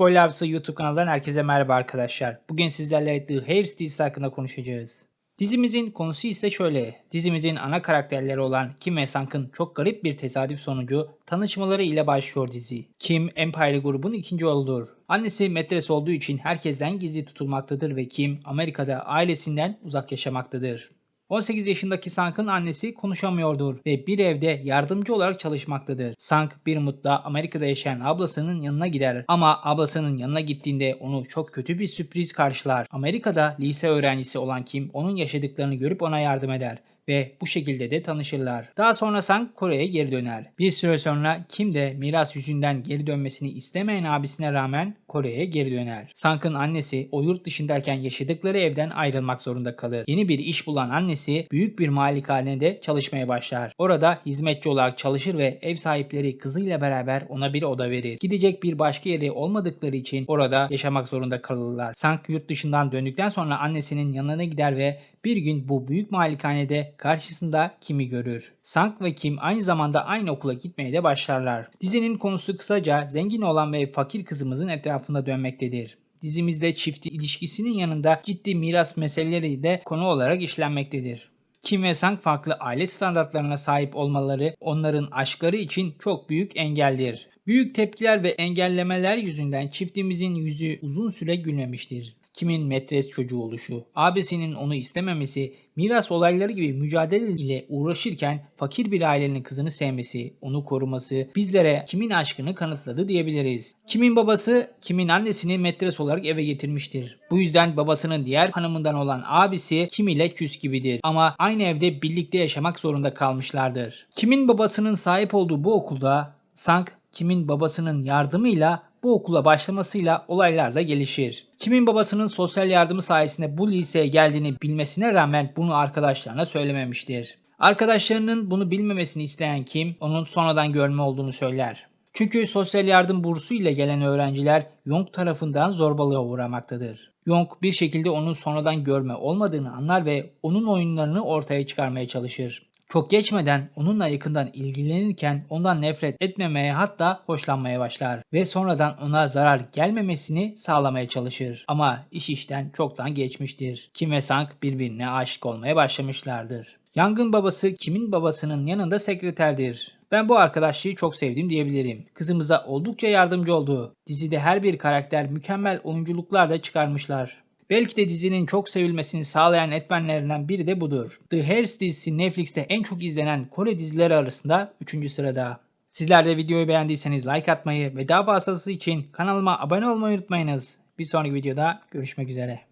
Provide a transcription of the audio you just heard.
Spoiler Avcısı YouTube kanalından herkese merhaba arkadaşlar. Bugün sizlerle The Hairs dizisi hakkında konuşacağız. Dizimizin konusu ise şöyle. Dizimizin ana karakterleri olan Kim ve Sank'ın çok garip bir tesadüf sonucu tanışmaları ile başlıyor dizi. Kim, Empire grubun ikinci oğludur. Annesi metres olduğu için herkesten gizli tutulmaktadır ve Kim, Amerika'da ailesinden uzak yaşamaktadır. 18 yaşındaki Sank'ın annesi konuşamıyordur ve bir evde yardımcı olarak çalışmaktadır. Sank bir mutla Amerika'da yaşayan ablasının yanına gider ama ablasının yanına gittiğinde onu çok kötü bir sürpriz karşılar. Amerika'da lise öğrencisi olan Kim onun yaşadıklarını görüp ona yardım eder ve bu şekilde de tanışırlar. Daha sonra Sang Kore'ye geri döner. Bir süre sonra Kim de miras yüzünden geri dönmesini istemeyen abisine rağmen Kore'ye geri döner. Sang'ın annesi o yurt dışındayken yaşadıkları evden ayrılmak zorunda kalır. Yeni bir iş bulan annesi büyük bir malikanede çalışmaya başlar. Orada hizmetçi olarak çalışır ve ev sahipleri kızıyla beraber ona bir oda verir. Gidecek bir başka yeri olmadıkları için orada yaşamak zorunda kalırlar. Sang yurt dışından döndükten sonra annesinin yanına gider ve bir gün bu büyük malikanede karşısında Kim'i görür. Sang ve Kim aynı zamanda aynı okula gitmeye de başlarlar. Dizinin konusu kısaca zengin olan ve fakir kızımızın etrafında dönmektedir. Dizimizde çifti ilişkisinin yanında ciddi miras meseleleri de konu olarak işlenmektedir. Kim ve Sang farklı aile standartlarına sahip olmaları onların aşkları için çok büyük engeldir. Büyük tepkiler ve engellemeler yüzünden çiftimizin yüzü uzun süre gülmemiştir. Kimin metres çocuğu oluşu, abisinin onu istememesi, miras olayları gibi mücadele ile uğraşırken fakir bir ailenin kızını sevmesi, onu koruması bizlere kimin aşkını kanıtladı diyebiliriz. Kimin babası kimin annesini metres olarak eve getirmiştir. Bu yüzden babasının diğer hanımından olan abisi Kim ile küs gibidir ama aynı evde birlikte yaşamak zorunda kalmışlardır. Kimin babasının sahip olduğu bu okulda Sang kimin babasının yardımıyla bu okula başlamasıyla olaylar da gelişir. Kimin babasının sosyal yardımı sayesinde bu liseye geldiğini bilmesine rağmen bunu arkadaşlarına söylememiştir. Arkadaşlarının bunu bilmemesini isteyen Kim, onun sonradan görme olduğunu söyler. Çünkü sosyal yardım bursu ile gelen öğrenciler Yong tarafından zorbalığa uğramaktadır. Yong bir şekilde onun sonradan görme olmadığını anlar ve onun oyunlarını ortaya çıkarmaya çalışır. Çok geçmeden onunla yakından ilgilenirken ondan nefret etmemeye hatta hoşlanmaya başlar ve sonradan ona zarar gelmemesini sağlamaya çalışır. Ama iş işten çoktan geçmiştir. Kim ve Sang birbirine aşık olmaya başlamışlardır. Yangın babası Kim'in babasının yanında sekreterdir. Ben bu arkadaşlığı çok sevdim diyebilirim. Kızımıza oldukça yardımcı oldu. Dizide her bir karakter mükemmel oyunculuklar da çıkarmışlar. Belki de dizinin çok sevilmesini sağlayan etmenlerinden biri de budur. The Hairs dizisi Netflix'te en çok izlenen Kore dizileri arasında 3. sırada. Sizler de videoyu beğendiyseniz like atmayı ve daha fazlası için kanalıma abone olmayı unutmayınız. Bir sonraki videoda görüşmek üzere.